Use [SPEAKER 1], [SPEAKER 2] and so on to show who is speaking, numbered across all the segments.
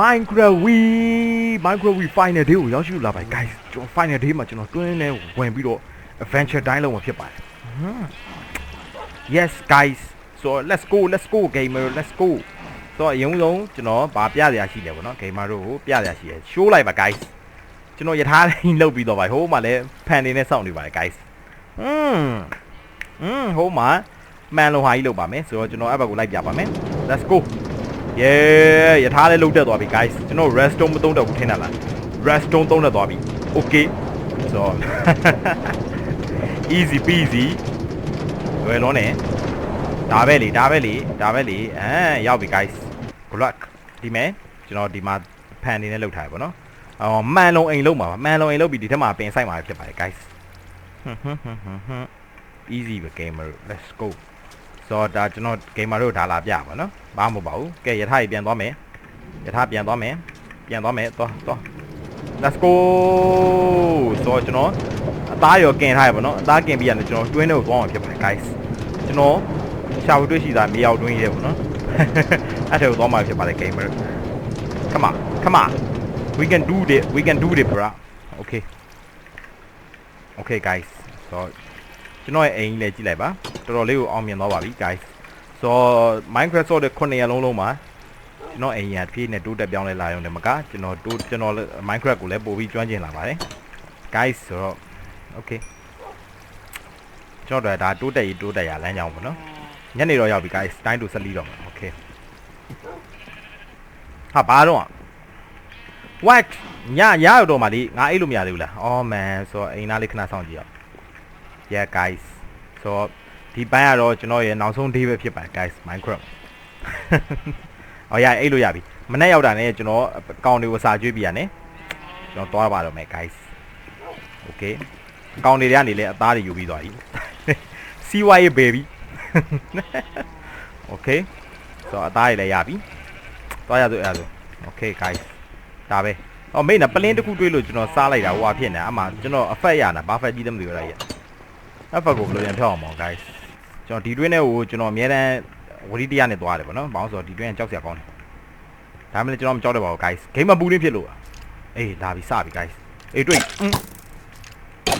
[SPEAKER 1] Minecraft we Minecraft we final day ကိုရောက်ရှိလာပါ guys ကျွန်တော် final day မှာကျွန်တော်တွင်းနဲ့ဝင်ပြီးတော့ adventure တိုင်းလုံးမှာဖြစ်ပါတယ် Yes guys so let's go let's go gamer let's go ဆိုတော့အရင်ဆုံးကျွန်တော်ဗာပြရရှိတယ်ဗောနော် gamer တို့ကိုပြရရှိတယ် show လိုက်ပါ guys ကျွန်တော်ယထာလေးလုတ်ပြီးတော့ပါဟိုးမှာလည်းဖန်နေနဲ့စောင့်နေပါတယ် guys อืมอืมဟိုးမှာမှန်လုံးဟာကြီးလုတ်ပါမယ်ဆိုတော့ကျွန်တော်အဲ့ဘက်ကိုလိုက်ပြပါမယ် let's go yeah ယထာလေးလုတ်တက်သွားပြီ guys ကျွန်တော် redstone မသုံးတော့ဘူးထင်တာလား redstone သုံးတက်သွားပြီ okay ဆိုတော့ easy peasy ဝယ်လုံးနဲ့ဒါပဲလေဒါပဲလေဒါပဲလေအဲရောက်ပြီ guys good luck ဒီမဲ့ကျွန်တော်ဒီမှာဖန်နေနဲ့လောက်ထားရပါတော့အော်မှန်လုံးအိမ်လုံးပါပါမှန်လုံးအိမ်လုံးပြီးဒီထက်မှာပင်ဆိုင်မှာဖြစ်ပါတယ် guys ဟွန်းဟွန်းဟွန်းဟွန်းဟွန်း easy ပဲ gamer let's go ဆိုတော့ဒါကျွန်တော် gamer တို့ဒါလာပြပါနော်ဘာမှမဟုတ်ပါဘူးကဲယထာကြီးပြန်သွားမယ်ယထာပြန်သွားမယ်ပြန်သွားမယ်သွားသွား let's go ဆိုတော့ကျွန်တော်အသားရောกินထားရပါတော့အသားกินပြီးရတယ်ကျွန်တော်တွင်းထဲကိုသွားအောင်ဖြစ်ပါတယ် guys ကျွန်တော်ရှာဖွေတွေ့ရှိတာမြေအောင်တွင်းရဲပေါ့နော်အဲ့ဒါကိုသွားမှာဖြစ်ပါတယ် gamer come on come on we can do it we can do it bro okay okay guys so ကျွန်တော်ရဲ့အိမ်ကြီးလည်းကြည့်လိုက်ပါ တော်တော်လေးကိုအောင်မြင်သွားပါပြီ guys so minecraft ဆိုတဲ့9ရက်လုံးလုံးမှာကျွန်တော်အိမ်ရတဖြည်းနဲ့တိုးတက်ပြောင်းလဲလာရုံနဲ့မကကျွန်တော်တိုးကျွန်တော် minecraft ကိုလည်းပို့ပြီးကျွမ်းကျင်လာပါတယ် guys ဆိုတော့ okay ကျွန်တော်တို့ဒါတိုးတက်ရေးတိုးတက်ရလမ်းကြောင်းပေါ့နော်ညနေတော့ရောက်ပြီ guys တိုင်းတူဆက်လီတော့မှာ okay ဟာဘာတော့ what ညရရောက်တော့မှလေငါအိတ်လို့မရသေးဘူးလား oh man ဆိုတော့အိမ်သားလေးခဏစောင့်ကြည့်အောင် yeah guys ဆိုတော့ ဒီပိုင်းကတော့ကျွန်တော်ရဲ့နောက်ဆုံး day ပဲဖြစ်ပါတယ် guys minecraft အော်ရအိတ်လို့ရပြီမနေ့ရောက်တာနဲ့ကျွန်တော်အကောင့်တွေကိုစာကျွေးပြရတယ်ကျွန်တော်သွားပါတော့မယ် guys okay အကောင့်တွေကနေလည်းအသားတွေယူပြီးသွားပြီစီးဝါးရေး baby okay ဆိုတော့အသားတွေလည်းရပြီသွားရစို့အဲ့ဒါဆို okay guys ဒါပဲအော်မိတ်နာပလင်းတစ်ခုတွေးလို့ကျွန်တော်စားလိုက်တာဟိုဟာဖြစ်နေအမှကျွန်တော်အဖက်ရတာဘာဖက်ကြီးတယ်မသိဘူးလားရအဖက်ကိုဘယ်လိုပြန်ဖြောက်အောင်မောင် guys ကျွန်တော်ဒီတွင်းနဲ့ကိုကျွန်တော်အများတန်းဝရီတရားနဲ့သွားတယ်ဗောနော်ဘာလို့ဆိုတော့ဒီတွင်းကကြောက်စရာကောင်းတယ်ဒါမှမဟုတ်ကျွန်တော်မကြောက်တော့ပါဘူး guys ဂိမ်းမပူရင်းဖြစ်လို့အေးလာပြီစပြီ guys အေးတွေ့อืม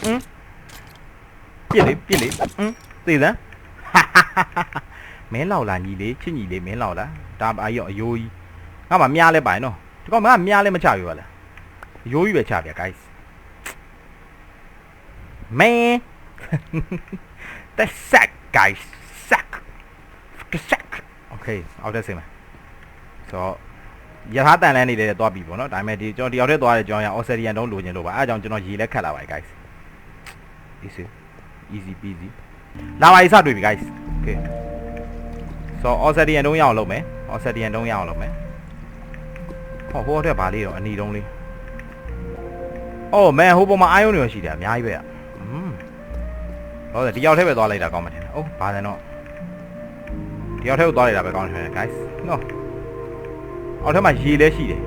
[SPEAKER 1] อืมပြစ်လေပြစ်လေอืมသေစမ်းမင်းလောက်လာညီလေးချစ်ညီလေးမင်းလောက်လာဒါအာရောအယိုးကြီးငါမှမြားလဲပါနော်ဒီကောင်မကမြားလဲမချပြပါလားအယိုးကြီးပဲချပြ guys man That's sack guys sack sack okay အောက်တက်စင်မယ်ဆိုတော့ရထားတန်လန်းနေတယ်တော့ပြီပေါ့နော်ဒါပေမဲ့ဒီကျွန်တော်ဒီအောက်ထက်သွားတဲ့ကျွန်တော်ရ Australian တုံးလိုချင်လို့ပါအဲအကြောင်းကျွန်တော်ရေလက်ခတ်လာပါတယ် guys easy easy peasy လာပါရေးစတွေ့ပြီ guys okay ဆိုတော့ Australian တုံးရအောင်လုပ်မယ် Australian တုံးရအောင်လုပ်မယ်ဟောဟိုအောက်ထက်ဘာလေးတော့အနီတုံးလေးအော်မန်ဟိုပုံမှာအာယုံတွေရှိတယ်အများကြီးပဲอืมဟုတ်တယ်ဒီအောက်ထက်ပဲသွားလိုက်တာကောင်းပါတယ် အိုးဘာလဲတော့တယောက်ထဲကိုသွားလိုက်တာပဲကောင်းတယ် guys နော်အောက်ထဲမှာရေလဲရှိတယ်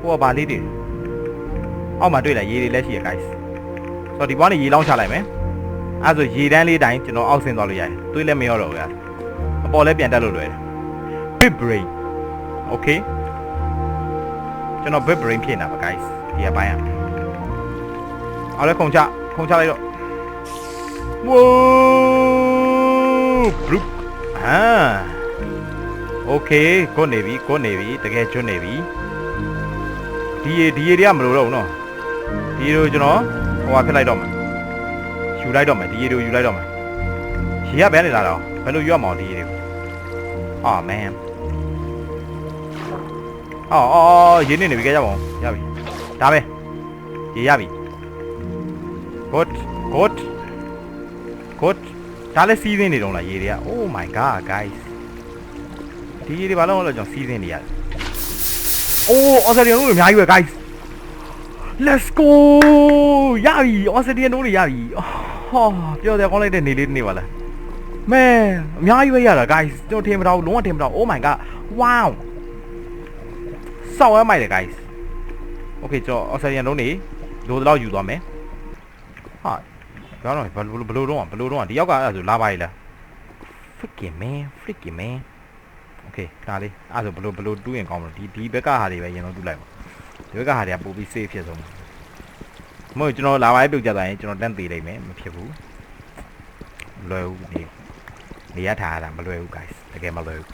[SPEAKER 1] ဟိုကဘာလေးတွေအောက်မှာတွေ့လာရေတွေလဲရှိတယ် guys ဆိုတော့ဒီဘွားနေရေလောင်းချလိုက်မယ်အဲ့ဆိုရေတန်းလေးတိုင်းကျွန်တော်အောက်ဆင်းသွားလို့ရတယ်တွေးလည်းမရောတော့ဘူးကအပေါ်လည်းပြန်တက်လို့လွယ်တယ် big brain okay ကျွန်တော် big brain ဖြစ်နေတာပါ guys ဒီအပိုင်းอ่ะအော်လည်းခုံချခုံချလိုက်တော့ Whoa! Brook. Ah. Okay ကိုနေပြီကိုနေပြီတကယ်ကျွတ်နေပြီဒီရေဒီရေတွေကမလို့တော့ဘူးနော်ဒီရေကိုကျွန်တော်ဟိုဟာဖြစ်လိုက်တော့မယ်ယူလိုက်တော့မယ်ဒီရေတွေကိုယူလိုက်တော့မယ်ရေကဘယ်နေလာတော့ဘယ်လိုယူရမအောင်ဒီရေတွေကိုအာမန်အော်အော်ရေနေနေပြီကြရပါအောင်ရပြီဒါပဲရေရပြီ good good good ဒါလည်းစီးစင်းနေတော့လားရေတွေက oh my god guys ဒီရေတွေဘာလို့လဲကျွန်တော်စီးစင်းနေရတယ် oh Australian တို့အများကြီးပဲ guys let's go ရပြီ Australian တို့တွေရပြီဟောပြောတယ်ကောင်းလိုက်တဲ့နေလေးတစ်နေပါလား man အများကြီးပဲရတာ guys ကျွန်တော်ထင်မတော့လုံးဝထင်မတော့ oh my god wow စောက်ရမိုက်တယ် guys okay ကျွန်တော် Australian တို့နေလိုတော့ယူသွားမယ်ဟာပြောတော့ ဘယ်တော့ဘယ်လိုတော့ဘယ်လိုတော့ဒီယောက်ကအဲ့ဒါဆိုလာပါလေလား freaking man freaking man okay ခါလေးအဲ့ဒါဆိုဘယ်လိုဘယ်လိုတူးရင်ကောင်းမလို့ဒီဒီဘက်ကဟာတွေပဲရင်တော့တူးလိုက်ပါဒီဘက်ကဟာတွေကပို့ပြီး save ဖြစ်ဆုံးမဟုတ်ကျွန်တော်လာပါလေပြုတ်ကြတာရင်ကျွန်တော်တန့်သေးလိုက်မယ်မဖြစ်ဘူးမလွယ်ဘူးနေနေရထားတာမလွယ်ဘူး guys တကယ်မလွယ်ဘူး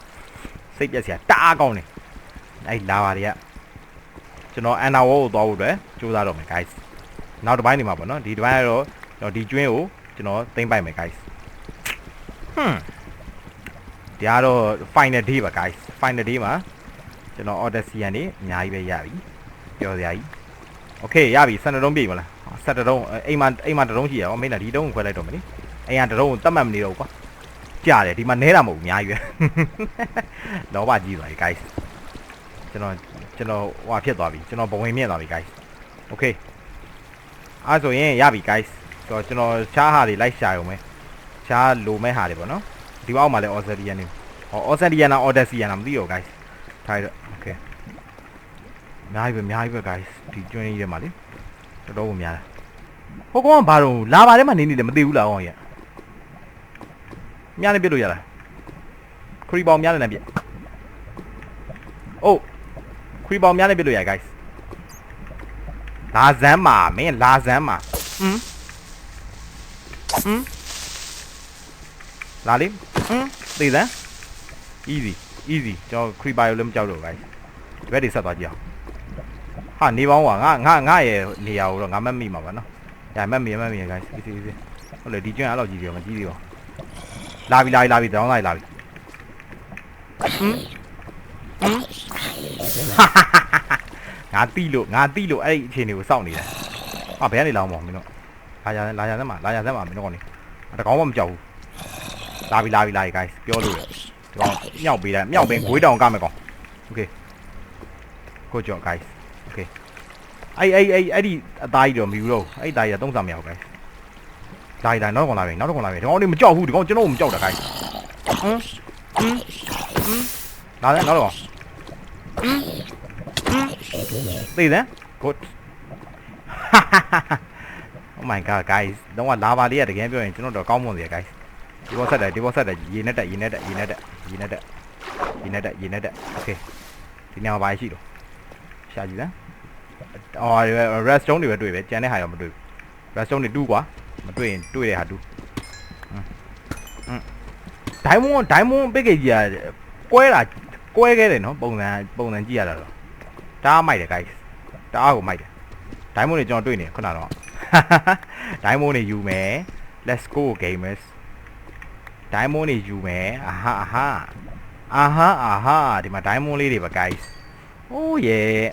[SPEAKER 1] စိတ်ပြက်စရာတအားကောင်းတယ်အဲ့လာပါတွေကကျွန်တော်အန်နာဝေါ်ကိုသွားဖို့အတွက်စူးစမ်းတော့မယ် guys နောက်တစ်ပိုင်းနေမှာပေါ့နော်ဒီတစ်ပိုင်းကတော့ ကျွန်တော်ဒီကျွင်းကိုကျွန်တော်သိမ့်ပိုက်မယ် guys ဟွန်းဒီကတော့ final day ပါ guys final day မှာကျွန်တော် Odyssey ကနေအများကြီးပဲရပြီပြောစရာကြီး okay ရပြီ12တုံးပြည့်မလား17တုံးအိမ်မှာအိမ်မှာတစ်တုံးရှိရအောင်မင်းကဒီတုံးကိုခွဲလိုက်တော့မယ်လေအိမ်ကတစ်တုံးကိုတတ်မှတ်မနေတော့ဘူးကွာကြားတယ်ဒီမှာနဲတာမဟုတ်ဘူးအများကြီးပဲလောဘကြီးသွားပြီ guys ကျွန်တော်ကျွန်တော်ဟိုဟာဖြစ်သွားပြီကျွန်တော်ဘဝင်မြင့်သွားပြီ guys okay အဲ့ဆိုရင်ရပြီ guys ဆို တော့ကျွန်တော်ချားဟာတွေလိုက်ရှာရုံပဲချားလိုမဲ့ဟာတွေပေါ့နော်ဒီအောက်မှာလည်း Australian နေဟော Australian လား Odyssey လားမသိတော့ guys ထားရတော့ okay အများကြီးပဲအများကြီးပဲ guys ဒီကျွန်းကြီးထဲမှာလေတော်တော်ကိုများတယ်ဟိုကောင်ကဘာတော့လာပါထဲမှာနေနေတယ်မသိဘူးလားဟောရမြားလည်းပြစ်လို့ရလားခရီးပေါင်မြားလည်းလည်းပြစ်အိုးခရီးပေါင်မြားလည်းပြစ်လို့ရ guys လာဇမ်းမှာမင်းလာဇမ်းမှာဟမ် ဟမ်လာလေဟမ်သိစမ်း easy easy ကျွန်တော်ခရီးပါရလည်းမကြောက်တော့ guys ဒီဘက်တွေဆက်သွားကြည့်အောင်ဟာနေပေါင်းကွာငါငါငါရဲ့နေရာကိုတော့ငါမတ်မိမှာပါနော်ညာမတ်မိမတ်မိ guys easy easy ဟုတ်လေဒီကျွန်းအဲ့လောက်ကြီးတယ်မကြီးသေးပါဘူးလာပြီလာပြီလာပြီတောင်းလိုက်လာပြီဟမ်ဟမ်ငါတိလို့ငါတိလို့အဲ့ဒီအခြေအနေကိုစောင့်နေတယ်ဟာဘယ်ကနေလောင်းမအောင်မင်းတို့ လာရလာရစမ်းပါလာရစမ်းပါမင်းတို့ကနေတကောင်းမှမကြောက်ဘူးလာပြီလာပြီလာပြီ guys ပြောလို့ရဒီကောင်မြောက်ပေးတယ်မြောက်ပင်ဂွေးတောင်ကမယ်ကောင် okay ကိုကြော guys okay အဲ့အဲ့အဲ့အဲ့ဒီအသားကြီးတော့မယူတော့အဲ့ဒီသားကြီးကသုံးစားမရဘူး guys လာရီလာနောက်ကောင်လာပြီနောက်ကောင်လာပြီဒီကောင်နေမကြောက်ဘူးဒီကောင်ကျွန်တော်မကြောက်တာ guys ဟမ်ဟမ်ဟမ်လာတယ်နောက်ကောင်ဟမ်ဟမ်သိတယ် good oh my god guys တော့လာပါလေးရတကယ်ပြောရင်ကျွန်တော်တော့ကောင်းမွန်စရာ guys ဒီဘောဆက်တယ်ဒီဘောဆက်တယ်ရေနဲ့တက်ရေနဲ့တက်ရေနဲ့တက်ရေနဲ့တက်ရေနဲ့တက်ရေနဲ့တက် okay ဒီနေရာမှာပါရှိတော့ရှာကြည့်စမ်းအော် redstone တွေပဲတွေ့ပဲကျန်တဲ့ဟာရောမတွေ့ဘူး redstone တွေတူးကွာမတွေ့ရင်တွေ့တဲ့ဟာတူးอืมဒိုင်းမွန်ဒိုင်းမွန်ပိတ်ကေကြီးကကွဲတာကွဲခဲ့တယ်နော်ပုံစံပုံစံကြည့်ရတာတော့တအားမိုက်တယ် guys တအားကိုမိုက်တယ် ဒိုင်းမွန်တွေကျွန်တော်တွေ့နေခုနတော့ဒိုင်းမွန်တွေယူမယ် let's go gamers ဒိုင်းမွန်တွေယူမယ်အာဟာအာဟာအာဟာအာဟာဒီမှာဒိုင်းမွန်လေးတွေပါ guys oh yeah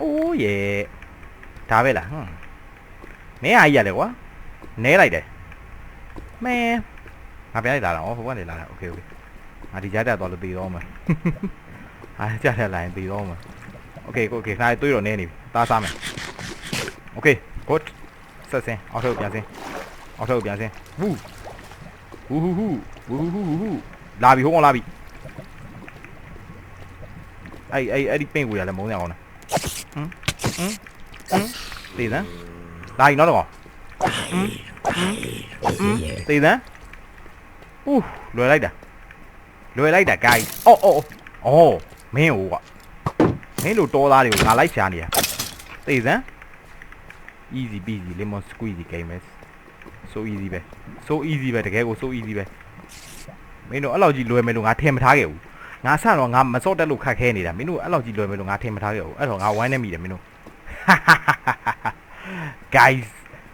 [SPEAKER 1] oh yeah ဒါပဲလားဟွန်းမင်းအားကြီးရတယ်ကွာနဲလိုက်တယ်မဲငါပြလိုက်လာတာဩဟိုကနေလာတာโอเคโอเคငါဒီကြားတက်သွားလို့ပြီးတော့မှာဟာကြားတက်လာရင်ပြီးတော့မှာโอเคโอเคခါတွေးတော့နဲနေပြီသားစားမယ် โอเค good ဆက်စင်းအောက်ထုတ်ပြန်စင်းအောက်ထုတ်ပြန်စင်းဝူဟူဟူဟူဝူဟူဟူဟူလာပြီဟိုကောင်လာပြီအဲ့အဲ့အဲ့ဒီပင့်ကိုရလဲမုန်းရအောင်လားဟမ်ဟမ်ဟမ်တေးစမ်းလာပြီနောက်တော့ဟမ်ဟမ်တေးစမ်းဦးလွယ်လိုက်တာလွယ်လိုက်တာ guys အော်အော်အော်မင်းဟိုကမင်းလိုတော်သားတွေကိုငါလိုက်ရှာနေရတေးစမ်း easy peasy lemon squeezy gamers so easy ပဲ so easy ပဲတကယ်ကို so easy ပဲမင်းတို့အဲ့လောက်ကြီးလွယ်မယ်လို့ငါထင်မထားခဲ့ဘူးငါဆန့်တော့ငါမစော့တက်လို့ခတ်ခဲနေတာမင်းတို့အဲ့လောက်ကြီးလွယ်မယ်လို့ငါထင်မထားခဲ့ဘူးအဲ့တော့ငါဝိုင်းနေမိတယ်မင်းတို့ guys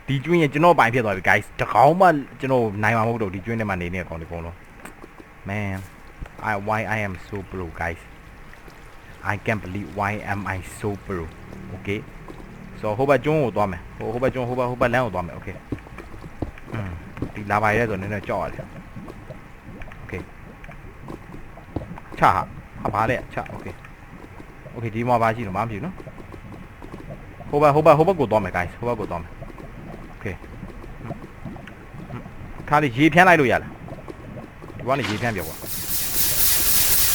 [SPEAKER 1] ဒီကျွင်းရင်ကျွန်တော်ပိုင်ဖြစ်သွားပြီ guys တကောင်းမှကျွန်တော်နိုင်မှာမဟုတ်တော့ဒီကျွင်းထဲမှာနေနေကောင်ဒီကောင်လုံး man I why I am so pro guys I can't believe why am I so pro okay so ဟိုဘက်ကျွန်းကိုသွားမယ်ဟိုဟိုဘက်ကျွန်းဟိုဘက်ဟိုဘက်လမ်းကိုသွားမယ် okay อืมဒီလာပါရဲဆိုနည်းနည်းကြောက်ရတယ် okay ချဟာဟာပါလေချ okay okay ဒီမှာပါရှိတော့မမှဖြစ်နော်ဟိုဘက်ဟိုဘက်ဟိုဘက်ကိုသွားမယ် guys ဟိုဘက်ကိုသွားမယ် okay ခါလေးရေဖြန်းလိုက်လို့ရလားဒီကနေရေဖြန်းပြောကွာ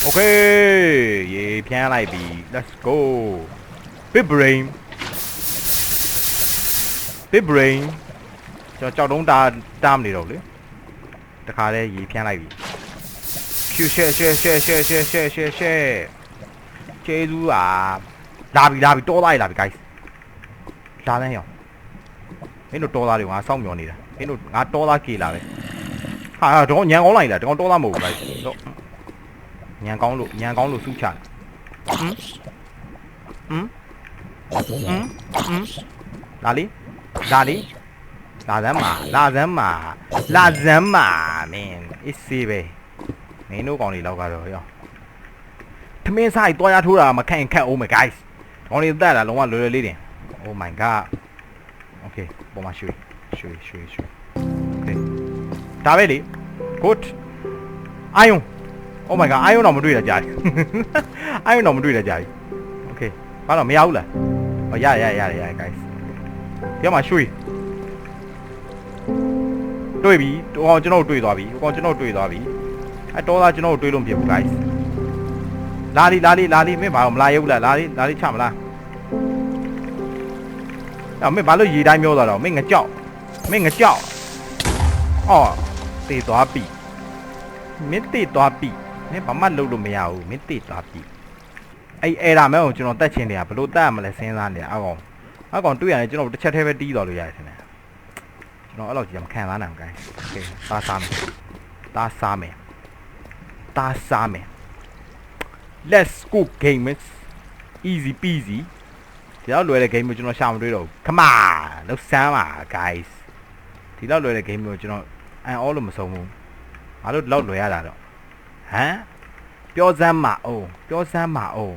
[SPEAKER 1] okay ရေဖြန်းလိုက်ပြီ let's go big brain big brain ကျွန်တော်ကြောက်တုံးတာတားမနေတော့ဘူးလေတခါလဲရေဖြန်းလိုက်ပြီရှေ့ရှေ့ရှေ့ရှေ့ရှေ့ရှေ့ရှေ့ရှေ့ရှေ့ကျေးဇူးပါလာပြီလာပြီတော်သားရလာပြီ guys လာတယ်ရောမင်းတို့တော်သားတွေငါစောင့်မျှော်နေတာမင်းတို့ငါတော်သားကေလာပဲဟာတော့ညံကောင်းလိုက်လားတကောင်တော်သားမဟုတ်ဘူး guys တော့ညံကောင်းလို့ညံကောင်းလို့စူးချတယ်ဟမ်ဟမ်ဟမ်ဟမ်လာလီ လာလီလာစမ်းမာလာစမ်းမာလာစမ်းမာမင်းအစ်စေးပဲမင်းတို့ကောင်တွေလောက်ကတော့ရောထမင်းဆိုင်တွားရထိုးတာမခန့်ခန့်အောင်မယ် guys ကောင်တွေတက်တာလုံးဝလွယ်လွယ်လေးတင် oh my god okay ပေါ်မှာရွှေရွှေရွှေရွှေ okay ဒါပဲလေ good အာယုံ oh my god အာယုံတော့မတွေ့တာကြာပြီအာယုံတော့မတွေ့တာကြာပြီ okay ဘာလို့မရဘူးလားဟောရရရရရ guys ဒီမှာရွှေတွေ့ပြီဟောကျွန်တော်တို့တွေ့သွားပြီဟောကျွန်တော်တို့တွေ့သွားပြီအဲတော်သားကျွန်တော်တို့တွေ့လို့မဖြစ်ဘူး guys လာလီလာလီလာလီမင်းဘာမလာရဘူးလားလာလီလာလီချမလားအော်မင်းဘာလို့ရေတိုင်းမျောသွားတော့မင်းငကြောက်မင်းငကြောက်အော်တေသွားပြီမင်းတေသွားပြီမင်းဘာမှလုပ်လို့မရဘူးမင်းတေသွားပြီအဲ့အဲ့ဒါမဲကိုကျွန်တော်တက်ချင်တယ်ဘလို့တက်ရမလဲစဉ်းစားနေတာအကောင် အကောင်တွေ့ရတယ်ကျွန်တော်တစ်ချက်တည်းပဲတီးတော်လို့ရတယ်ထင်တယ်ကျွန်တော်အဲ့လိုကြီးမခံစားနိုင်ဘူး guys โอเคသားစားမယ်သားစားမယ်သားစားမယ် let's go gamers easy peasy ဒီတော့လွယ်တဲ့ game ကိုကျွန်တော်ရှာမတွေ့တော့ဘူး come on လောက်စမ်းပါ guys ဒီတော့လွယ်တဲ့ game ကိုကျွန်တော်အန်အောလို့မဆုံးဘူးဘာလို့ဒီလောက်လွယ်ရတာတော့ဟမ်ပြောစမ်းပါအောင်ပြောစမ်းပါအောင်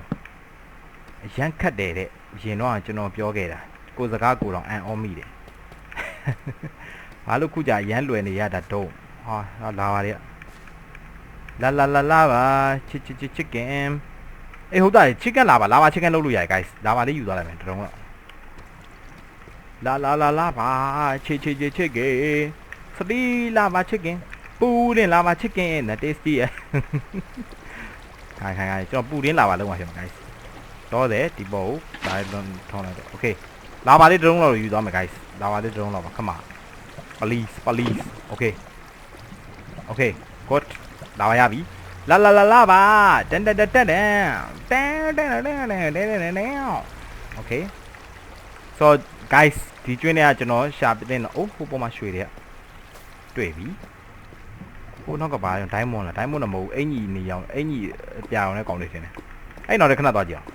[SPEAKER 1] အရန်ခတ်တယ်တဲ့ ရင်တော့ကျွန်တော်ပြောခဲ့တာကိုယ်စကားကိုတော့အန်အောမိတယ်ဘာလို့ခုကြရန်လွယ်နေရတာတော့ဟာလာပါလေလာလာလာလာပါချစ်ချစ်ချစ်ချစ်ကင်အေးဟုတ်တယ်ချစ်ကင်လာပါလာပါချစ်ကင်လုပ်လို့ရတယ် guys လာပါလေးယူသွားလိုက်မယ်တရုံးတော့လာလာလာလာပါချစ်ချစ်ချစ်ချစ်ကင်စတီလာပါချစ်ကင်ပူတင်လာပါချစ်ကင်နဲ့ tasty ရခိုင်ခိုင်ခိုင်ကျွန်တော်ပူတင်လာပါလုံးဝရှင် guys တော့တယ်ဒီပေါ်ကိုဒါလုံးထောင်းလိုက်တော့ okay လာပါလေးတရုံးတော့ယူသွားမယ် guys လာပါလေးတရုံးတော့ပါခမ please please okay okay good လာပါရပြီလာလာလာလာပါတန်တန်တန်တန်တန်တန်တန်တန်တန်တန်တန်တန်တန် okay so guys ဒီကျွင်းတွေကကျွန်တော်ရှာပြတဲ့တော့အိုးဟိုပေါ်မှာရွှေတွေကတွေ့ပြီဟိုနောက်ကပါဒိုင်းမွန်လားဒိုင်းမွန်တော့မဟုတ်ဘူးအင်ကြီးနေအောင်အင်ကြီးပြအောင်လည်းကောင်းနေတယ်အဲ့တော့လည်းခဏသွားကြည့်အောင်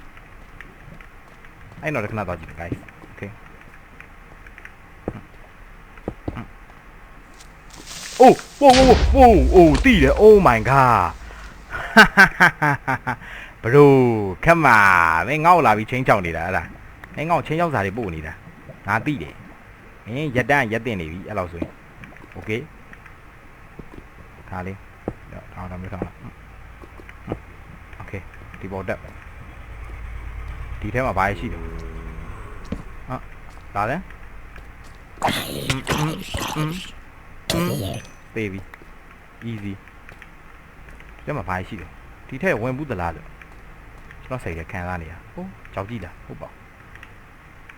[SPEAKER 1] အဲ့တော့လည်းခဏသွားကြည့် guys okay အိုးဝိုးဝိုးဝိုးအိုးတီးတယ် oh my god ဘရိုခမမင်းငေါ့လာပြီးချင်းချောက်နေတာအဲ့ဒါမင်းငေါ့ချင်းချောက်စာတွေပို့နေတာငါသိတယ်မင်းရက်တန်းရက်တင်နေပြီအဲ့လောက်ဆိုရင် okay ခါလေးထောင်းထောင်းမျိုးထောင်းလာ okay ဒီပေါ်တက် ဒီထဲမှာဘာရှိတယ်ဟာလာတယ်ပေးပြီ easy ဒီမှာဘာရှိတယ်ဒီထက်ဝင်ဘူးသလားလို့ကျွန်တော်စိတ်ရခံစားနေတာဟုတ်ကြောက်ကြည့်လားဟုတ်ပါ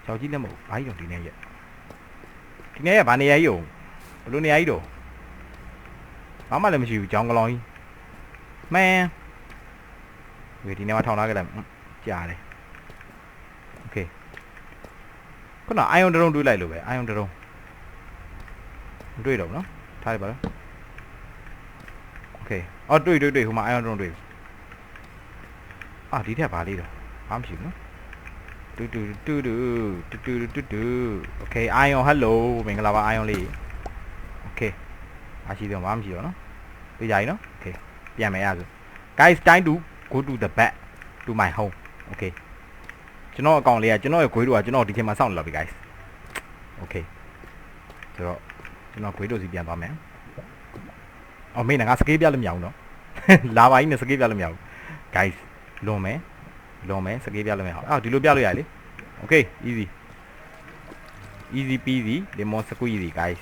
[SPEAKER 1] ကြောက်ကြည့်လည်းမဟုတ်ဘာကြီးတော့ဒီနေ့ရက်ဒီနေ့ရက်ဘာနေရာကြီးဟုတ်ဘလို့နေရာကြီးတော့ဘာမှလည်းမရှိဘူးကြောင်းကလောင်ကြီးမန်ဝေဒီနေ့မှာထောင်ထားကြလိုက်ကြားတယ် ခုနအာယုံတရုံတွေးလိုက်လို့ပဲအာယုံတရုံမတွေးတော့ဘူးနော်ထားလိုက်ပါလား โอเคအော်တွေ့တွေ့တွေ့ဟိုမှာအိုင်အောင်တုံးတွေ့အာဒီထက်ပါလေးတော့ဘာမှမရှိဘူးနော်တူတူတူတူတူတူတူတူโอเคအိုင်အောင်ဟယ်လိုမင်္ဂလာပါအိုင်အောင်လေးโอเคအားရှိတယ်ဘာမှမရှိတော့နော်ပြကြပြီနော်โอเคပြန်မယ်ရဆို guys time to go to the back to my home โอเค ကျွန်တော်အကောင့်လေးကကျွန်တော်ရဲ့ဂွေးတို့ကကျွန်တော်ဒီချိန်မှာစောင့်နေလောက်ပြီ guys okay ဆိုတော့ကျွန်တော်ဂွေးတို့စီပြန်သွားမယ်အော်မင်းငါစကေးပြလို့မရအောင်တော့လာပါကြီးနဲ့စကေးပြလို့မရအောင် guys လွန်မယ်လွန်မယ်စကေးပြလို့မရအောင်အော်ဒီလိုပြလို့ရလေ okay easy easy peasy lemon squeezy guys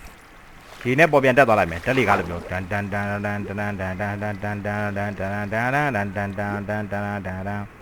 [SPEAKER 1] ဒီနဲ့ပေါ်ပြန်တက်သွားလိုက်မယ်တက်လေကားလို့ပြောတန်တန်တန်တန်တန်တန်တန်တန်တန်တန်တန်တန်တန်တန်တန်တန်တန်တန်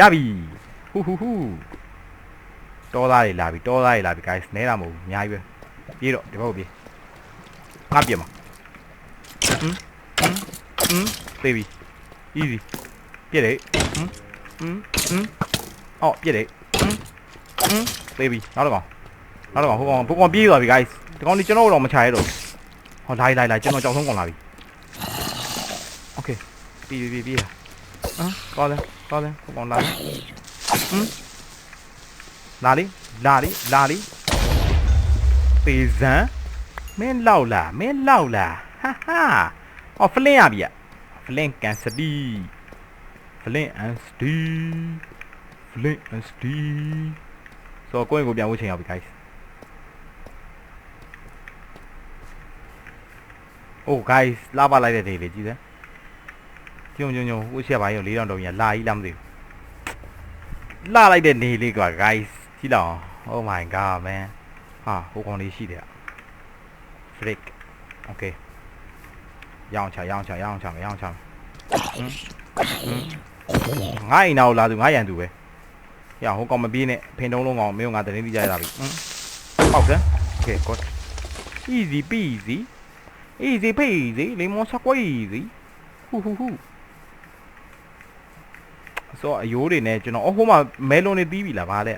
[SPEAKER 1] ရပြီဟူဟူဟူတောသားတွေလာပြီတောသားတွေလာပြီ guys နဲတာမဟုတ်ဘူးအများကြီးပဲပြေးတော့ဒီဘက်ကိုပြေးငါပြေးမှာဟမ်ဟမ်ဟမ်သေပြီ easy ပြည့်တယ်ဟမ်ဟမ်ဟမ်အော်ပြည့်တယ်ဟမ်ဟမ်သေပြီနောက်တော့ကောင်နောက်တော့ကောင်ဟိုကောင်ဟိုကောင်ပြေးသွားပြီ guys ဒီကောင်นี่ကျွန်တော်တို့တော့မချရတော့ဘူးဟောလာလာလာကျွန်တော်ကြောက်ဆုံးကောင်လာပြီ okay ပြေးပြေးပြေးလာဟမ်ကောင်းတယ် ကောင်းတယ်ဟိုကောင်လာပြီဟမ်လာလေလာလေလာလေပေဇန်မင်းလောက်လာမင်းလောက်လာဟာဟာအော်ဖလင်းရပြီอ่ะ Flint and Steel Flint and Steel Flint and Steel ဆိုတော့ကိုယ့်ကိုပြန်ဝှချိန်ရောက်ပြီ guys Oh guys လာပါလိုက်တဲ့ဒေးလေးကြည့်စမ်း ကျုံကျုံကျုံဟိုရှိရပါရော၄တောင်တုံးရလာကြီးလားမသိဘူးလာလိုက်တဲ့နေလေးကွာ guys ကြည့်လောက်အောင် Oh my god man ဟာဟိုကောင်လေးရှိတယ် Freak Okay ရောင်းချရောင်းချရောင်းချရောင်းချငါအိမ်နာကိုလာသူငါရန်သူပဲရဟိုကောင်မပြေးနဲ့ဖင်တုံးလုံးကောင်မင်းကငါတရင်ပြီးကြရတာပြီပေါက်စမ်း Okay good easy peasy easy peasy lemon squeezy ဟူဟူဟူ ဆိုအယိုးတွေနဲ့ကျွန်တော်အဟိုမှာမဲလွန်နေသီးပြီလားဗာလဲ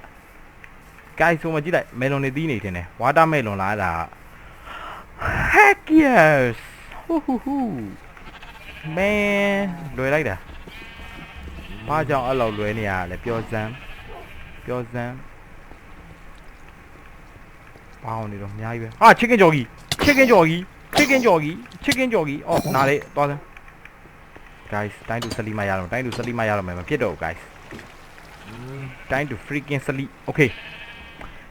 [SPEAKER 1] guys ဆိုမကြည့်လိုက်မဲလွန်နေသီးနေတင်တယ်ဝါတာမဲလွန်လားအဲ့ဒါ heck yes ဟူဟူဟူမင်းလွယ်လိုက်တာဘာကြောင့်အဲ့လောက်လွယ်နေရလဲပြောစမ်းပြောစမ်းဘာအောင်နေတော့အများကြီးပဲဟာ chicken jockey chicken jockey chicken jockey chicken jockey အော်နားလေသွားစမ်း guys time to sleep မရတော့ time to sleep မရတော့မယ်မဖြစ်တော့ဘူး guys time to freaking sleep okay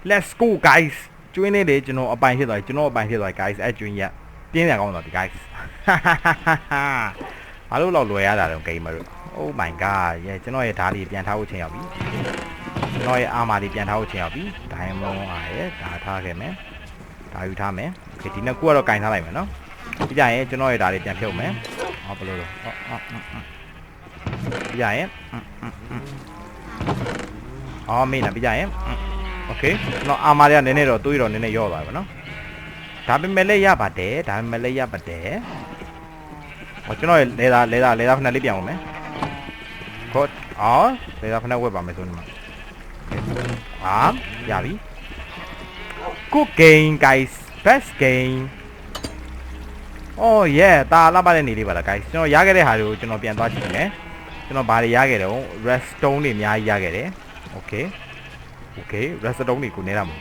[SPEAKER 1] let's go guys ကျွင်းနေလေကျွန်တော်အပိုင်ဖြစ်သွားပြီကျွန်တော်အပိုင်ဖြစ်သွားပြီ guys အဲ့ကျွင်းရက်ပြင်းတယ်ကောင်းတော့ဒီ guys ဘာလို့လောက်လွယ်ရတာတော့ gamer တို့ oh my god ရဲ့ကျွန်တော်ရဲ့ဓာတ်လေးပြန်ထားဖို့ချိန်ရောက်ပြီကျွန်တော်ရဲ့အာမာလေးပြန်ထားဖို့ချိန်ရောက်ပြီ diamond အားရဲ့ဒါထားခဲ့မယ်ဒါယူထားမယ် okay ဒီနှစ်ခုကတော့ကင်ထားလိုက်မယ်နော်ပြီးကြရင်ကျွန်တော်ရဲ့ဓာတ်လေးပြန်ဖြုတ်မယ် ဟောဘယ်လိုလဲဟောဟောပြီးကြရင်အော်မင်းနာပြီးကြရင်โอเคကျွန်တော်အာမာလေးကနည်းနည်းတော့တွေးတော့နည်းနည်းရော့သွားပါနော်ဒါပေမဲ့လည်းရပါတယ်ဒါပေမဲ့လည်းရပါတယ်ဟောကျွန်တော်ရဲ့လေသာလေသာလေသာဖက်လေးပြန်အောင်မယ် good အော်လေသာဖက်ဝက်ပါမယ်ဆိုနေမှာအာရပြီ good game guys best game oh yeah တာလာပါတဲ့နေလေးပါလား guys ကျွန်တော်ရခဲ့တဲ့ဟာတွေကိုကျွန်တော်ပြန်သွားကြည့်မယ်ကျွန်တော်ဘာတွေရခဲ့တယ် redstone တွေအများကြီးရခဲ့တယ် okay okay redstone တွေကိုနေတာမဟုတ်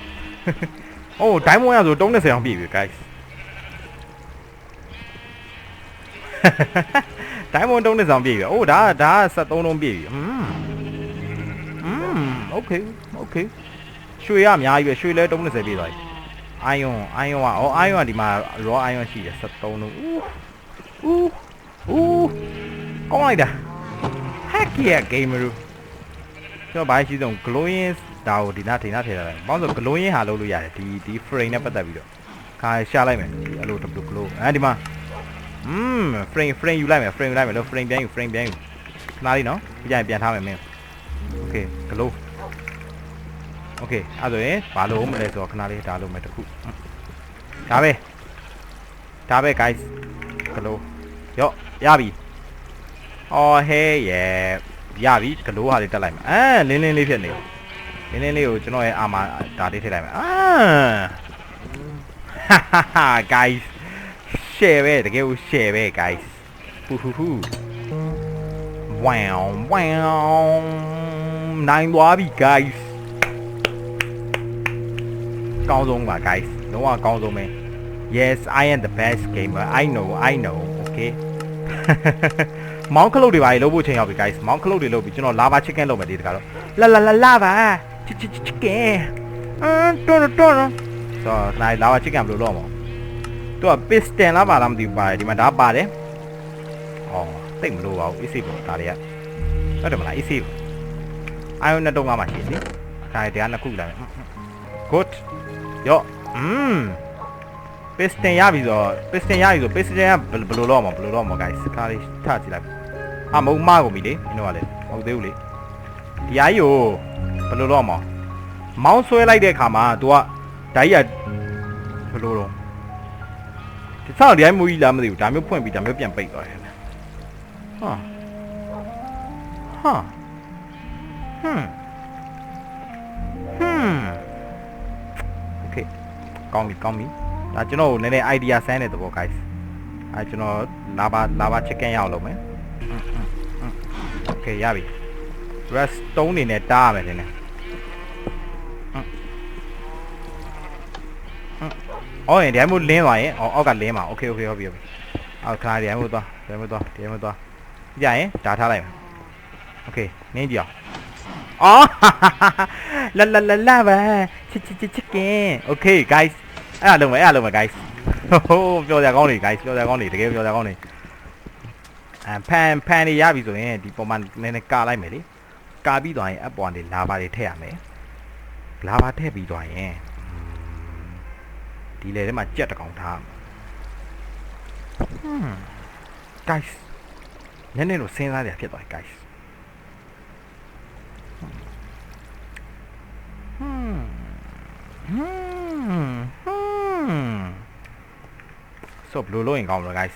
[SPEAKER 1] oh diamond ရဆို30အောင်ပြည့်ပြီ guys diamond 30အောင်ပြည့်ပြီ oh ဒါဒါ73လုံးပြည့်ပြီอืมอืม okay okay ရွှေရအများကြီးပဲရွှေလဲ30ပြည့်သွားပြီ အိုင်ယွန်အိုင်ယွန်ကအော်အိုင်ယွန်ကဒီမှာ raw iron ရှိတယ်73လုံးဦးဦးကောင်းလိုက်တာ hack yeah gamer ကျွန်တော်ဘာရှိဆုံး glowing ဒါကိုဒီနားထိနားထည့်ထားတယ်။ဘာလို့ဆို glowing ဟာလုပ်လို့ရတယ်ဒီဒီ frame နဲ့ပတ်သက်ပြီးတော့ခါရှာလိုက်မယ်ဒီအဲ့လို double glow အဲဒီမှာอืม frame frame ယူလိုက်မယ် frame ယူလိုက်မယ်လို့ frame ပြန်ယူ frame ပြန်ယူခဏလေးနော်ပြန်ပြန်ထားမယ်မင်း okay glow okay အဲ့ဆိုရင်ဘာလို့မလဲဆိုတော့ခဏလေးဒါလို့မယ်တခုဒါပဲဒါပဲ guys glow ရော့ရပြီအော်ဟဲရဲ့ရပြီဂလိုးဟာလေးတက်လိုက်မယ်အဲလင်းလင်းလေးဖြစ်နေလင်းလင်းလေးကိုကျွန်တော်ရဲ့အာမာဒါလေးထည့်လိုက်မယ်အာဟာဟာဟာ guys share ပဲတကယ်ကို share ပဲ guys ဟူဟူဟူဝမ်ဝမ်နိုင်သွားပြီ guys ကောင်းဆုံးပါ guys လုံးဝကောင်းဆုံးပဲ yes i am the best gamer i know i know okay မောင်းခလုတ်တွေပါလေလုပ်ဖို့ချိန်ရောက်ပြီ guys မောင်းခလုတ်တွေလုပ်ပြီးကျွန်တော်လာဘာ chicken လုပ်မယ်ဒီတခါတော့လာလာလာလာပါချစ်ချစ် chicken အမ်တော်တော်တော်ဆိုတော့ခဏလာဘာ chicken ဘယ်လိုလုပ်မလဲသူက piston လားပါလားမသိဘူးပါတယ်ဒီမှာဒါပါတယ်အော်တိတ်မလို့ပါဘူး AC ပေါ့ဒါတွေကဟုတ်တယ်မလား AC ပေါ့အာယုံနဲ့တော့ငါမှရှိတယ်ဒါတွေတရားနှစ်ခုလာတယ် good ရော့อืม piston ရပြီဆိုတော့ piston ရပြီဆို piston ကဘယ်လိုလုပ်အောင်ဘယ်လိုလုပ်အောင် guys ခါလေးထကြည့်လိုက်အာမုံမကုန်ပြီလေမင်းတို့ကလည်းမဟုတ်သေးဘူးလေဒီအားကြီးကိုဘယ်လိုလုပ်အောင်မောင်းဆွဲလိုက်တဲ့အခါမှာ तू ကဓာကြီးကဘယ်လိုတော့ဒီဆောင်းဒီအိုင်းမူကြီးလားမသိဘူးဒါမျိုးဖွင့်ပြီးဒါမျိုးပြန်ပိတ်သွားတယ်ဟာဟာဟမ် ကောင်းပြီကောင်းပြီဒါကျွန်တော်ကိုနည်းနည်း idea ဆန်းတဲ့သဘော guys အဲကျွန်တော်လာပါလာပါ chicken ရအောင်လုပ်မယ်โอเคရပြီ rest 3နေနဲ့တားရမယ်တင်တယ်အော်ရင်ဒီမို့လင်းသွားရင်အော်အောက်ကလင်းပါโอเคโอเคဟုတ်ပြီဟုတ်ပြီအော်ခါဒီမို့သွားဒီမို့သွားဒီမို့သွားကြရင်ဒါထားလိုက်မယ်โอเคနင်းကြည့်အောင်အော်လာလာလာလာပါချစ်ချစ်ချစ် chicken okay guys အဲ့ဒါလုံးမယ်အဲ့ဒါလုံးမယ် guys ဟိုးပြောကြကောင်းနေ guys ပြောကြကောင်းနေတကယ်ပြောကြကောင်းနေအမ်ဖန်ဖန်နေရပြီဆိုရင်ဒီပုံမှန်နည်းနည်းကာလိုက်မယ်လေကာပြီးသွားရင်အပေါ်ကနေလာပါတွေထည့်ရမယ်လာပါထည့်ပြီးသွားရင်ဒီလေထဲမှာကြက်တစ်ကောင်ထားဟွန်း guys နည်းနည်းတော့စဉ်းစားရဖြစ်သွားပြီ guys ဟွန်းဟွန်းဟွန်း ဆိုဘယ်လိုလုပ်ရင်ကောင်းမလဲ guys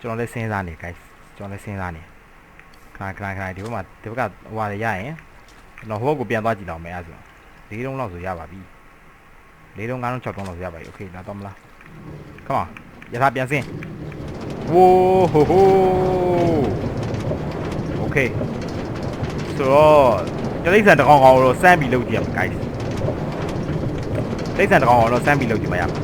[SPEAKER 1] ကျွန်တော်လည်းစဉ်းစားနေ guys ကျွန်တော်လည်းစဉ်းစားနေခဏခဏခဏဒီဘက်မှာဒီဘက်ကဟိုဟာတွေရရင်ကျွန်တော်ဟိုဘက်ကိုပြန်သွားကြည့်တော့မယ်အဲ့ဒါဆို၄တုံးလောက်ဆိုရပါပြီ၄တုံး၅တုံး၆တုံးလောက်ဆိုရပါပြီ okay လာတော့မလား come on ရထားပြန်စင်းဝိုးဟိုဟို okay ဆိုတော့တိရစ္ဆာန်တစ်ကောင်ကောင်တော့စမ်းပြီးလုပ်ကြည့်ရမယ် guys တိရစ္ဆာန်တစ်ကောင်ကောင်တော့စမ်းပြီးလုပ်ကြည့်မရဘူး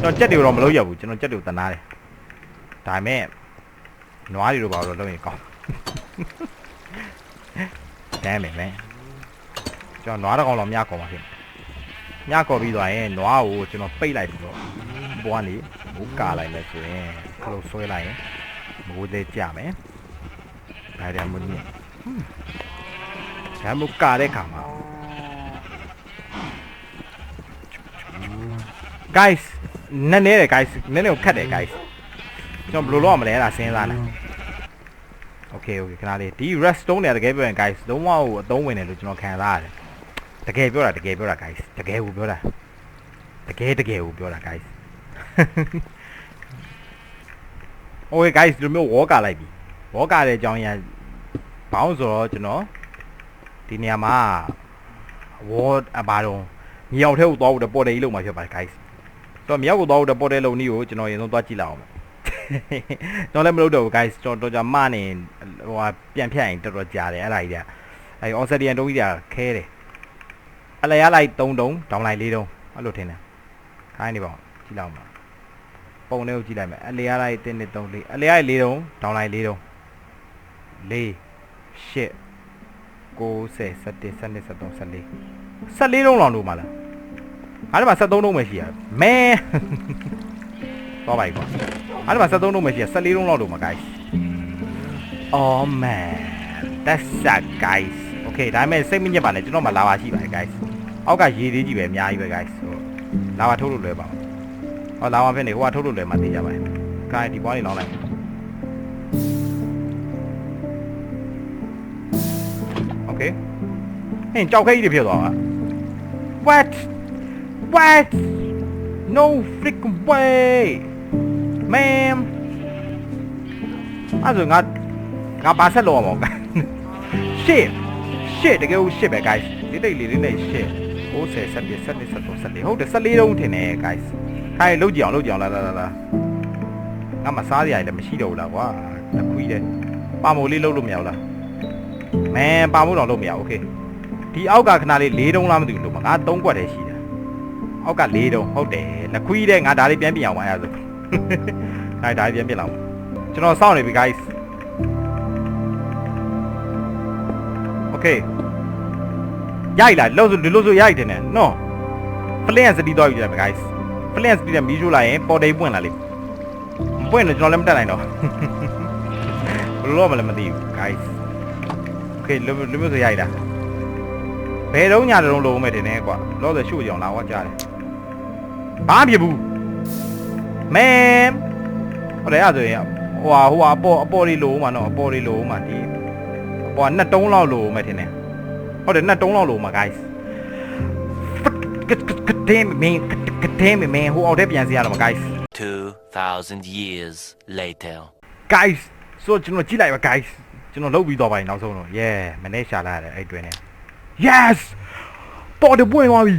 [SPEAKER 1] ကျွန်တော်ကြက်တွေတော့မလုပ်ရဘူးကျွန်တော်ကြက်တွေကိုတနာတယ်ဒါပေမဲ့နွားတွေတော့ဘာလို့လုပ်ရင်ကောင်းဒမ်းမယ်မင်းကျွန်တော်နွားတစ်ကောင်တော့မြကော်ပါဖြစ်ညကော်ပြီးသွားရင်နွားကိုကျွန်တော်ပိတ်လိုက်ပြီးတော့ဘွားနေမိုးကာလိုက်မယ်ဆိုရင်ခလုတ်ဆွဲလိုက်ရင်မိုးလေးကြမယ်ဒါရမလို့ဒါမိုးကာတဲ့ခါမှာ guys နက်နေတယ် guys နည်းနည်းကိုခတ်တယ် guys ကျွန်တော်ဘယ်လိုလုပ်ရမလဲအဲ့ဒါစဉ်းစားနေ Okay okay ခဏလေးဒီ redstone တွေတကယ်ပြောရင် guys လုံးဝကိုအသုံးဝင်တယ်လို့ကျွန်တော်ခံစားရတယ်တကယ်ပြောတာတကယ်ပြောတာ guys တကယ်ကိုပြောတာတကယ်တကယ်ကိုပြောတာ guys Okay guys ဒီလိုမျိုး walk လိုက်ပြီ walk တဲ့အကြောင်းရဘောင်းဆိုတော့ကျွန်တော်ဒီနေရာမှာ wall အပါတော့မြေအောင်ထဲကိုသွားဖို့တော့ပေါ်တယ်ကြီးလုံးမှာဖြစ်ပါတယ် guys တော့မြောက်ကိုသွားဖို့တပေါ်တယ်လုံးนี้ကိုကျွန်တော်ရင်ဆုံးသွားကြည့်လိုက်အောင်မယ်တော့လည်းမလုပ်တော့ဘူး guys ကျွန်တော်တော်ကြမနေဟိုဟာပြန်ဖြတ်ရင်တော်တော်ကြာတယ်အဲ့ဒါကြီးကအဲ့ Obsidian တုံးကြီးကခဲတယ်အလဲရလိုက်3တုံးဒေါင်းလိုက်4တုံးအဲ့လိုထင်တယ်ခိုင်းနေပါဦးကြည့်လောက်မှာပုံလေးကိုကြည့်လိုက်မယ်အလဲရလိုက်1 2 3 4အလဲရလိုက်4တုံးဒေါင်းလိုက်4တုံး4 8 90 17 17 13 14 14တုံးလောင်လို့မလား အဲ့ဒီမှာ73တုံးပဲရှိရမဲတော့ပါပြီကွာအဲ့ဒီမှာ73တုံးပဲရှိရ14တုံးလောက်လို့မ guys oh man that's sad guys okay ဒါပေမဲ့စိတ်မညစ်ပါနဲ့ကျွန်တော်မှလာပါရှိပါတယ် guys အောက်ကရေသေးကြီးပဲအများကြီးပဲ guys ဟိုလာပါထုတ်လို့လွယ်ပါဟောလာပါဖြစ်နေဟိုကထုတ်လို့လွယ်မှသိကြပါတယ် guys ဒီပွားနေလောင်းလိုက် okay ဟင်ကြောက်ခဲကြီးတွေဖြစ်သွားတာ what what no freaking way man အဲ့ဒါငါငါဘာဆက်လို့အောင် shit shit တကယ်ကို shit ပဲ guys လေးတိတ်လေးလေးလေး shit 90 17 17 17ဟုတ်တယ်14တုံးထင်တယ် guys ခိုင်းလုတ်ကြည့်အောင်လုတ်ကြည့်အောင်လာလာလာလာငါမစားရရလည်းမရှိတော့ဘူးလားကွာတခွီးတယ်ပါမိုလေးလုတ်လို့မရဘူးလားမန်ပါမိုတော့လုတ်မရဘူး okay ဒီအောက်ကခဏလေး၄တုံးလားမသိဘူးလို့ငါ၃ကွက်တည်းရှိတယ် အောက်က၄တုံးဟုတ်တယ်လက်ခွီးတဲ့ငါဒါလေးပြန်ပြင်အောင်ပါရဆိုခိုင်းဒါလေးပြန်ပြင်လောက်ကျွန်တော်စောင့်နေပြီ guys okay ရိုက်လာလို့ဆိုလို့ဆိုရိုက်တယ်နဲ့နော် flint စတီးတော့ယူတယ် guys flint စတီးတဲ့မီးရှို့လိုက်ရင်ပေါ်တိတ်ပွင့်လာလိမ့်ပွင့်တော့ကျွန်တော်လည်းမတက်နိုင်တော့ဘယ်လိုလုပ်မလဲမသိဘူး guys okay လူလူမျိုးဆိုရိုက်တာဘယ်တော့ညတုံးလုံးမဲ့တင်နေကွာလောဆယ်ရှို့ကြအောင်လာဝါကြားတယ် ဘာမှမဖြစ်ဘူး man ဟုတ်တယ်အဲ့ဒါဆိုရင်ဟိုဟာဟိုဟာအပေါ်အပေါ်လေးလိုမှာနော်အပေါ်လေးလိုမှာဒီအပေါ်ကနှစ်တုံးလောက်လိုမဲ့တင်နေဟုတ်တယ်နှစ်တုံးလောက်လိုမှာ guys ကတ်ကတ်ဒဲမင်းကတ်ဒဲမင်းဟိုအောက်ထဲပြန်စီရတော့မှာ guys
[SPEAKER 2] 2,000 years later.
[SPEAKER 1] guys ဆိုကျွန်တော်ကြည့်လိုက်ပါ guys ကျွန်တော်လုပ်ပြီးတော့ပါရင်နောက်ဆုံးတော့ yeah မနေ့ရှာလာရတယ်အဲ့တွင်နေ yes ပေါ်တယ်ပွင့်သွားပြီ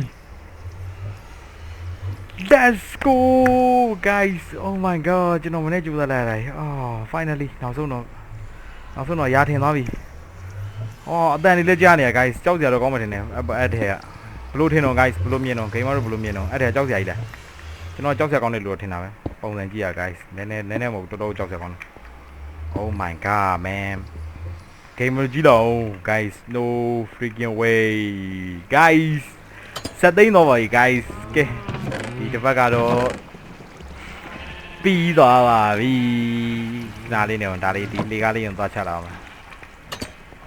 [SPEAKER 1] let's go guys oh my god ကျွန်တော်မနေ့ကြိုးစားလိုက်ရတယ်အော် finally နောက်ဆုံးတော့နောက်ဆုံးတော့ရာထင်သွားပြီအော်အတန်လေးလက်ကြားနေရ guys ကြောက်စရာတော့ကောင်းမှထင်တယ်အဲ့အဲ့ထဲကဘလို့ထင်တော့ guys ဘလို့မြင်တော့ gamer တို့ဘလို့မြင်တော့အဲ့ထဲကကြောက်စရာကြီးလားကျွန်တော်ကြောက်စရာကောင်းတယ်လို့ထင်တာပဲပုံစံကြည့်ရ guys နည်းနည်းနည်းနည်းမဟုတ်တော်တော်ကြောက်စရာကောင်းတယ် Oh my god man gamer ကြီးတော့ guys no freaking way guys စက်သိမ်းတော့ပါကြီး guys ကဲဒီတစ်ပတ်ကတော့ပြီးသွားပါပြီဒါလေးနဲ့ဒါလေးဒီလေကားလေးရင်သွားချတာပါ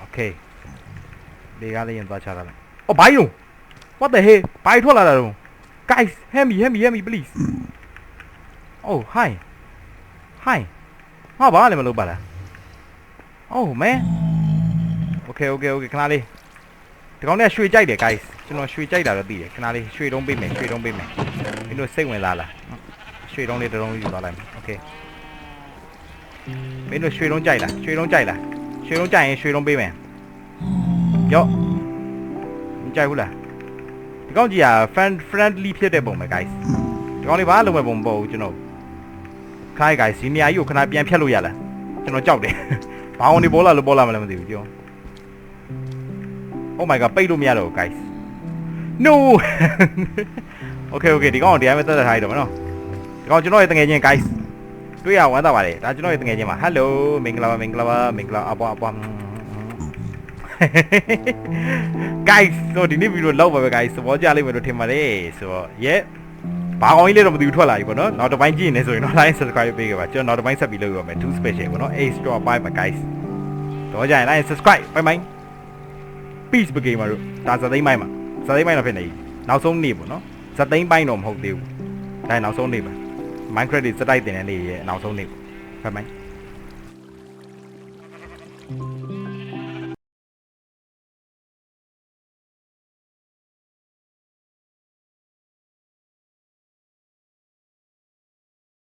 [SPEAKER 1] okay လေကားလေးရင်သွားချတာလိုက်အော်ဘိုင်းလုံး what the hell ဘိုင်းထွက်လာတာတော့ guys help me help me help me please oh hi hi ဟာဘာလဲမလုပ်ပါလား oh man okay okay okay ခဏလေးဒီကောင်နဲ့ရွှေကြိုက်တယ် guys ကျွန်တော်ရွှေကြိုက်တာတော့သိတယ်ခဏလေးရွှေတုံးပေးမယ်ရွှေတုံးပေးမယ်မင်းတို့စိတ်ဝင်လာလားရွှေတုံးလေးတစ်တုံးယူသွားလိုက်မယ် Okay မင်းတို့ရွှေတုံးကြိုက်လားရွှေတုံးကြိုက်လားရွှေတုံးကြိုက်ရင်ရွှေတုံးပေးမယ်ရော့မကြိုက်ဘူးလားဒီကောင်ကြီးက friend friendly ဖြစ်တဲ့ပုံပဲ guys ဒီကောင်လေးဘာလုံးမဲ့ပုံမပေါ့ဘူးကျွန်တော်ခိုင်း guys ဒီနေရာကြီးကိုခဏပြန်ဖြတ်လို့ရလားကျွန်တော်ကြောက်တယ်ဘာအောင်ဒီပေါ်လာလို့ပေါ်လာမလဲမသိဘူးပြော Oh my god ပိတ်လို့မရတော့ဘူး guys No Okay okay ဒီကောင်ကိုတရားမဲ့တက်တက်ထားရတော့မနော်ဒီကောင်ကျွန်တော်ရဲ့တငယ်ချင်း guys တွေ့ရဝမ်းသာပါတယ်ဒါကျွန်တော်ရဲ့တငယ်ချင်းပါ Hello မင်္ဂလာပါမင်္ဂလာပါမင်္ဂလာအပွားအပွား guys ဆိုဒီနေ့ဗီဒီယိုလောက်ပါပဲ guys သဘောကျလိမ့်မယ်လို့ထင်ပါတယ်ဆိုတော့ yeah ဘာကောင်ကြီးလဲတော့မသိဘူးထွက်လာပြီပေါ့နော်နောက်တစ်ပိုင်းကြည့်နေဆိုရင်တော့ like subscribe ပေးခဲ့ပါကျွန်တော်နောက်တစ်ပိုင်းဆက်ပြီးလုပ်ရမယ်2 special ပေါ့နော် A store 5ပါ guys တော့ကြရင် like subscribe ဘိုင်ဘိုင် peace ပကေမာတို့ဒါဇသိမ်းပိုင်းမှာ ဇသိမ်းပိုင်းတော့ဖြစ်နေပြီနောက်ဆုံးနေ့ပေါ့နော်ဇသိမ်းပိုင်းတော့မဟုတ်သေးဘူးဒါနောက်ဆုံးနေ့ပါ Minecraft တွေစတိုက်တင်တဲ့နေ့ရဲ့နောက်ဆုံးနေ့ပေါ့ဘိုင်ဘိုင်